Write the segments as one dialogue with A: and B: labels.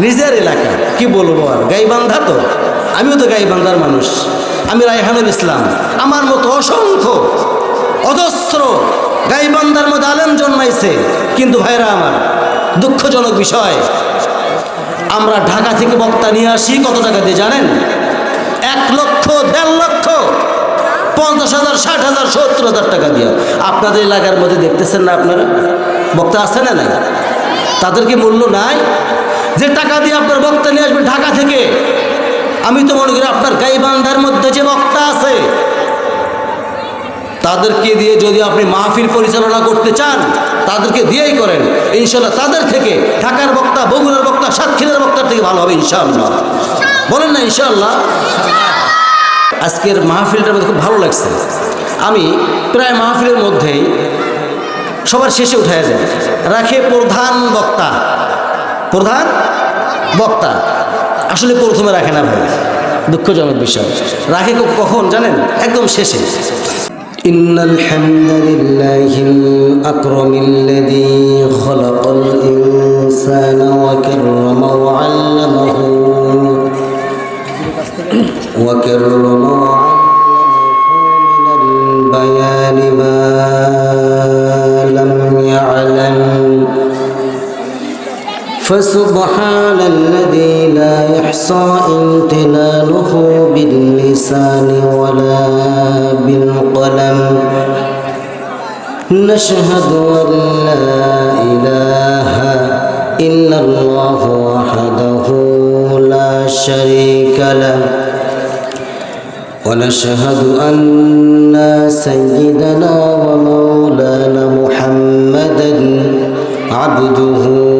A: নিজের এলাকা, কি বলব আর? গাইবান্ধা তো। আমিও তো গাইবান্ধার মানুষ। আমি রায়হানুল ইসলাম। আমার মতো অসংখ্য, অজস্র গাইবান্ধার মধ্যে আলেম জন্মাইছে। কিন্তু ভাইরা আমার, দুঃখজনক বিষয়, আমরা ঢাকা থেকে বক্তা নিয়ে আসি, কত টাকা দিয়ে জানেন? এক লক্ষ, দেড় লক্ষ, পঞ্চাশ হাজার, ষাট হাজার, সত্তর হাজার টাকা দিয়ে। আপনাদের এলাকার মধ্যে দেখতেছেন না আপনারা? বক্তা আছে না নাই? তাদের কি মূল্য নাই? যে টাকা দিয়ে আপনার বক্তা নিয়ে আসবেন ঢাকা থেকে, আমি তো মনে করি আপনার গাইবান্ধার মধ্যে যে বক্তা আছে, তাদেরকে দিয়ে যদি আপনি মাহফিল পরিচালনা করতে চান, তাদেরকে দিয়েই করেন। ইনশাল্লাহ তাদের থেকে ঢাকার বক্তা, বগুড়ার বক্তা, সাতক্ষীরার বক্তার থেকে ভালো হবে ইনশাআল্লাহ। বলেন না ইনশাআল্লাহ? আজকের মাহফিলটার মধ্যে খুব ভালো লাগছে। আমি প্রায় মাহফিলের মধ্যেই সবার শেষে উঠায় যায় রাখে প্রধান বক্তা। প্রধান? বক্তা আসলে প্রথমে রাখে না ভাই দুঃখজনক বিষয় রাখে ক- কখন জানেন একদম শেষে إن الحمد لله الأكرم الذي خلق الإنسان وكرم وعلمه وكرم فسبحان الذي لا يحصى امتنانه باللسان ولا بالقلم. نشهد أن لا إله إلا الله وحده لا شريك له. ونشهد أن سيدنا ومولانا محمدا عبده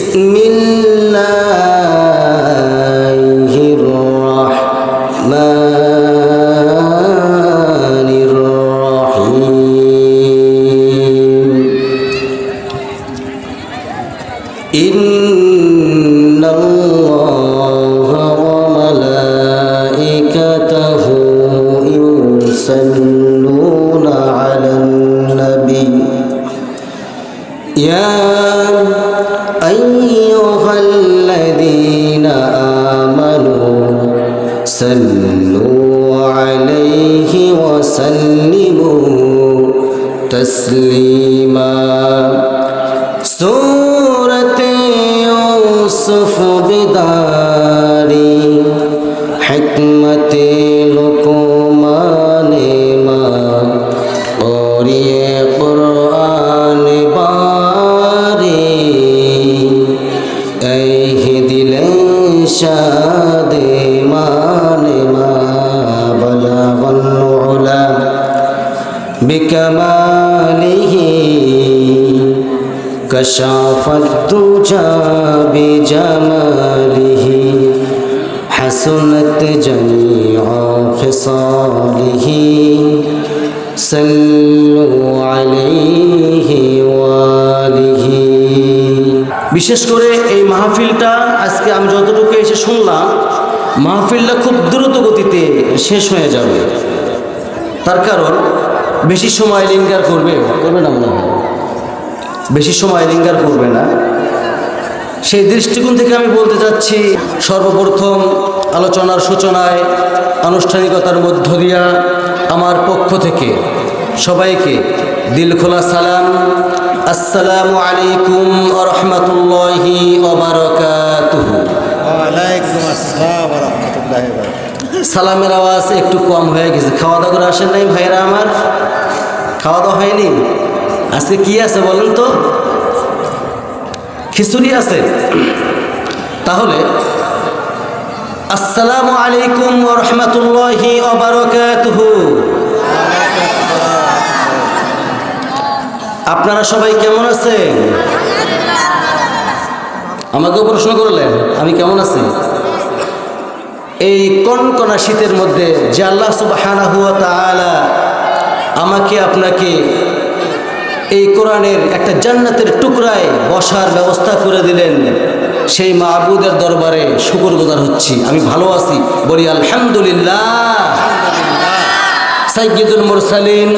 A: বিসমিল্লাহ تسليما سورة يوسف بداري حكمة لقمان ما أوري قرآن باري أيه دل شاء كشف الدجى بجماله حسنت جميع خصاله صلوا عليه وآله বিশেষ করে এই মাহফিলটা আজকে আমি যতটুকু এসে শুনলাম মাহফিলটা খুব দ্রুত গতিতে শেষ হয়ে যাবে তার কারণ বেশি সময় লিঙ্গার করবে করবে না মনে হয় বেশি সময় লিঙ্গার করবে না। সেই দৃষ্টিকোণ থেকে আমি বলতে চাচ্ছি সর্বপ্রথম আলোচনার সূচনায় আনুষ্ঠানিকতার মধ্য দিয়া আমার পক্ষ থেকে সবাইকে দিল খোলা সালাম। আসসালামু আলাইকুম রহমতুল্লাহি সালামের আওয়াজ একটু কম হয়ে গেছে। খাওয়া দাওয়া করে আসেন নাই ভাইরা আমার? খাওয়া দাওয়া হয়নি? আজকে কি আছে বলেন তো? খিচুড়ি আছে। তাহলে, আসসালামু আলাইকুম রহমতুল্লাহি আপনারা সবাই কেমন আছেন? আমাকেও প্রশ্ন করলেন, আমি কেমন আছি? এই কনকনা শীতের মধ্যে যে আল্লাহ তাআলা আমাকে আপনাকে এই কোরআনের একটা জান্নাতের টুকরায় বসার ব্যবস্থা করে দিলেন। সেই মাহবুদের দরবারে শুকর গুজার হচ্ছি। আমি ভালো আছি। বলি, আলহামদুলিল্লাহ। সাইয়্যিদুল মুরসালিন,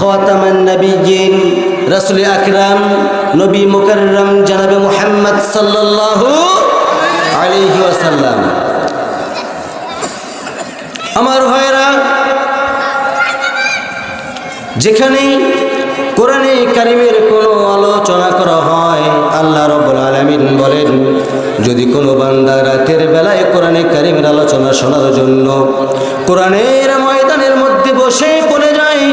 A: খাতামান নবিয়্যিন, রাসূল আকরাম, নবী মুকাররম, জনাবে মুহাম্মদ সাল্লাল্লাহু আলাইহি ওয়াসাল্লাম। আমার ভাইরা যেখানেই কারিমের কোনো আলোচনা করা হয়, আল্লাহ রব্বুল আলামিন বলেন, যদি কোনো বান্দা রাতের বেলায় কোরআনে কারিমের আলোচনা শোনার জন্য কোরআনের ময়দানের মধ্যে বসে পড়ে যায়,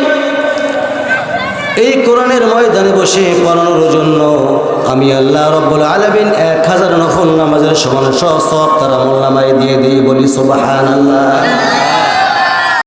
A: এই কোরআনের ময়দানে বসে পড়ানোর জন্য আমি আল্লাহ রব্বুল আলামিন এক হাজার নফল নামাজের সমান সব তারা মোল্লামায় দিয়ে দিই, বলি সুবহানাল্লাহ।